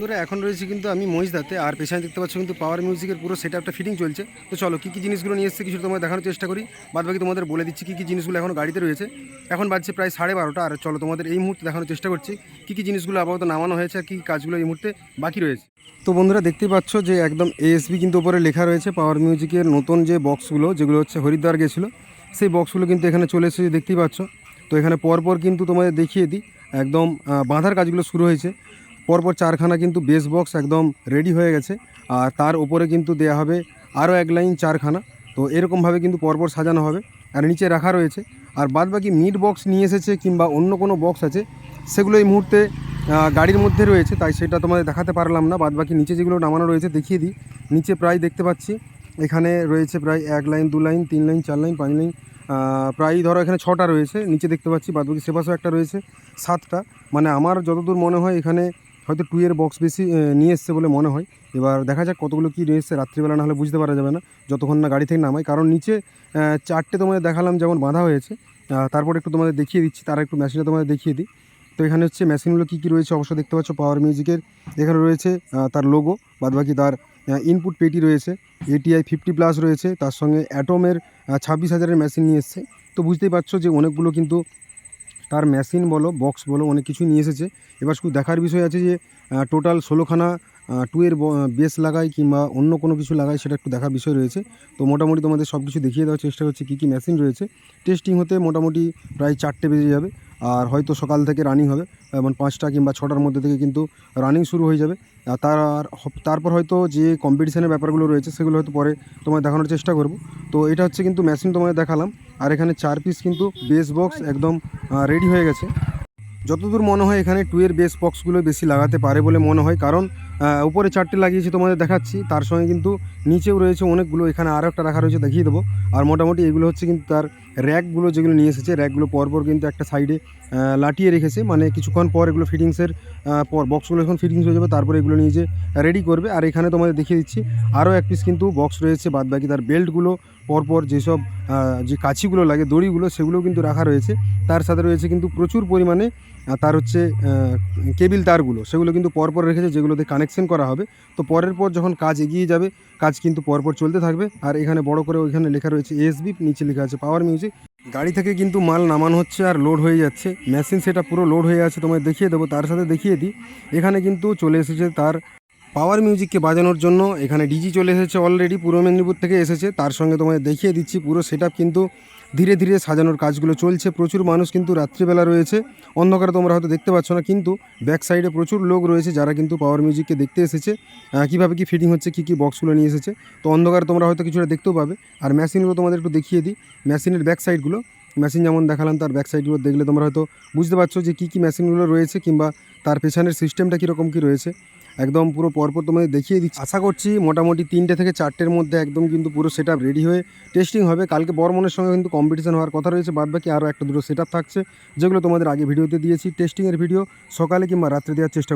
বন্ধুরা, এখন রয়েছে কিন্তু আমি মহিষদাতে, আর পেছনে দেখতে পাচ্ছ কিন্তু পাওয়ার মিউজিকের পুরো সেট আপটা ফিটিং চলছে। তো চলো, কী কী জিনিসগুলো নিয়ে এসেছে, কিছু তোমাদের দেখানোর চেষ্টা করি। বাদ বাকি তোমাদের বলে দিচ্ছি কী কী জিনিসগুলো এখন গাড়িতে রয়েছে। এখন বাজছে প্রায় সাড়ে বারোটা, আর চলো, তোমাদের এই মুহূর্তে দেখানোর চেষ্টা করছি কী কী জিনিসগুলো আপাতত নামানো হয়েছে আর কী কী কাজগুলো এই মুহূর্তে বাকি রয়েছে। তো বন্ধুরা, দেখতেই পাচ্ছ যে একদম এএসবি কিন্তু উপরে লেখা রয়েছে পাওয়ার মিউজিকের নতুন যে বক্সগুলো, যেগুলো হচ্ছে হরিদ্বার গেছিল, সেই বক্সগুলো কিন্তু এখানে চলে এসেছে, দেখতেই পাচ্ছ। তো এখানে পরপর কিন্তু তোমাদের দেখিয়ে দিই, একদম বাঁধার কাজগুলো শুরু হয়েছে। পরপর চারখানা কিন্তু বেস বক্স একদম রেডি হয়ে গেছে। আর তার উপরে কিন্তু দেয়া হবে আরও এক লাইন চারখানা। তো এরকমভাবে কিন্তু পরপর সাজানো হবে। আর নিচে রাখা রয়েছে। আর বাদ বাকি মিড বক্স নিয়ে এসেছে কিংবা অন্য কোনো বক্স আছে, সেগুলো এই মুহূর্তে গাড়ির মধ্যে রয়েছে, তাই সেটা তোমাদের দেখাতে পারলাম না। বাদ বাকি নিচে যেগুলো নামানো রয়েছে দেখিয়ে দিই। নিচে প্রায় দেখতে পাচ্ছি, এখানে রয়েছে প্রায় এক লাইন দু লাইন তিন লাইন চার লাইন পাঁচ লাইন প্রায় ধরো এখানে ছটা রয়েছে। নিচে দেখতে পাচ্ছি, বাদবাকি সেপাশেও একটা রয়েছে, সাতটা। মানে আমার যতদূর মনে হয় এখানে হয়তো টু এর বক্স বেশি নিয়ে এসছে বলে মনে হয়। এবার দেখা যাক কতগুলো কী এসছে রাত্রিবেলা না হলে বুঝতে পারা যাবে না। যতক্ষণ না গাড়ি থেকে নামায়, কারণ নিচে চারটে তোমাদের দেখালাম যেমন বাঁধা হয়েছে। তারপর একটু তোমাদের দেখিয়ে দিচ্ছি, তার একটু মেশিনটা তোমাদের দেখিয়ে দিই। তো এখানে হচ্ছে মেশিনগুলো কী কী রয়েছে অবশ্যই দেখতে পাচ্ছ পাওয়ার মিউজিকের এখানে রয়েছে তার লোগো বাদবাকি তার ইনপুট পেটি রয়েছে। এটিআই ফিফটি প্লাস রয়েছে, তার সঙ্গে অ্যাটমের ছাব্বিশ হাজারের মেশিন নিয়ে এসছে। তো বুঝতেই পারছ যে অনেকগুলো কিন্তু তার মেশিন বলো বক্স বলো, অনেক কিছু নিয়ে এসেছে। এবার শুধু দেখার বিষয় আছে যে টোটাল ষোলোখানা টু এর বেস লাগাই কিংবা অন্য কোনো কিছু লাগাই সেটা একটু দেখার বিষয় রয়েছে। তো মোটামুটি তোমাদের সব কিছু দেখিয়ে দেওয়ার চেষ্টা করছি কী কী মেশিন রয়েছে। টেস্টিং হতে মোটামুটি প্রায় চারটে বেজে যাবে। আর হয়তো সকাল থেকে রানিং হবে। যেমন পাঁচটা কিংবা ছটার মধ্যে থেকে কিন্তু রানিং শুরু হয়ে যাবে। তার তারপর হয়তো যে কম্পিটিশানের ব্যাপারগুলো রয়েছে, সেগুলো হয়তো পরে তোমায় দেখানোর চেষ্টা করব। তো এটা হচ্ছে কিন্তু মেশিন তোমায় দেখালাম। আর এখানে চার পিস কিন্তু বেস বক্স একদম রেডি হয়ে গেছে। যতদূর মনে হয় এখানে টুয়ের বেস বক্সগুলো বেশি লাগাতে পারে বলে মনে হয়, কারণ উপরে চারটে লাগিয়েছি তোমাদের দেখাচ্ছি। তার সঙ্গে কিন্তু নিচেও রয়েছে অনেকগুলো, এখানে আরও একটা রাখা রয়েছে, দেখিয়ে দেবো। আর মোটামুটি এগুলো হচ্ছে কিন্তু তার র্যাকগুলো যেগুলো নিয়ে এসেছে, র্যাকগুলো পরপর কিন্তু একটা সাইডে লাটিয়ে রেখেছে। মানে কিছুক্ষণ পর এগুলো ফিটিংসের পর বক্সগুলো যখন ফিটিংস হয়ে যাবে, তারপরে এগুলো নিয়ে যে রেডি করবে। আর এখানে তোমাদের দেখিয়ে দিচ্ছি আরও এক পিস কিন্তু বক্স রয়েছে বাদ বাকি তার বেল্টগুলো পরপর যেসব যে কাছিগুলো লাগে, দড়িগুলো, সেগুলোও কিন্তু রাখা রয়েছে। তার সাথে রয়েছে কিন্তু প্রচুর পরিমাণে তার হচ্ছে কেবিল তারগুলো, সেগুলো কিন্তু পরপর রেখেছে, যেগুলোতে কানেকশন করা হবে। তো পরের পর যখন কাজ এগিয়ে যাবে, কাজ কিন্তু পরপর চলতে থাকবে। আর এখানে বড় করে ওইখানে লেখা রয়েছে এসবি নিচে লেখা আছে পাওয়ার মিউজিক গাড়ি থেকে কিন্তু মাল নামানো হচ্ছে আর লোড হয়ে যাচ্ছে। মেশিন সেটা পুরো লোড হয়ে আছে, তোমায় দেখিয়ে দেবো, তার সাথে দেখিয়ে দিই। এখানে কিন্তু চলে এসেছে তার পাওয়ার মিউজিককে বাজানোর জন্য এখানে ডিজি চলে এসেছে অলরেডি পূর্ব মেদিনীপুর থেকে এসেছে। তার সঙ্গে তোমায় দেখিয়ে দিচ্ছি, পুরো সেট কিন্তু ধীরে ধীরে সাজানোর কাজগুলো চলছে। প্রচুর মানুষ কিন্তু রাত্রিবেলা রয়েছে। অন্ধকারে তোমরা হয়তো দেখতে পাচ্ছ না, কিন্তু ব্যাক সাইডে প্রচুর লোক রয়েছে যারা কিন্তু পাওয়ার মিউজিককে দেখতে এসেছে। কীভাবে কি ফিটিং হচ্ছে, কী কী বক্সগুলো নিয়ে এসেছে। তো অন্ধকারে তোমরা হয়তো কিছুটা দেখতেও পাবে। আর মেশিনগুলো তোমাদের একটু দেখিয়ে দিই। মেশিনের ব্যাক সাইডগুলো মেশিন যেমন দেখালাম, তার ব্যাক সাইডগুলো দেখলে তোমরা হয়তো বুঝতে পারছ যে কী কী মেশিনগুলো রয়েছে কিংবা তার পেছনের সিস্টেমটা কীরকম কী রয়েছে। একদম পুরো পরপর তোমাদের দেখিয়ে দিচ্ছি। আশা করছি মোটামুটি তিনটে থেকে চারটের মধ্যে একদম কিন্তু পুরো সেট রেডি হয়ে টেস্টিং হবে। কালকে বর্মনের সঙ্গে কিন্তু কম্পিটিশন হওয়ার কথা রয়েছে। বাদ বাকি আরও একটা দুটো সেট থাকছে, যেগুলো তোমাদের আগে ভিডিওতে দিয়েছি। টেস্টিংয়ের ভিডিও সকালে কিংবা রাত্রে দেওয়ার চেষ্টা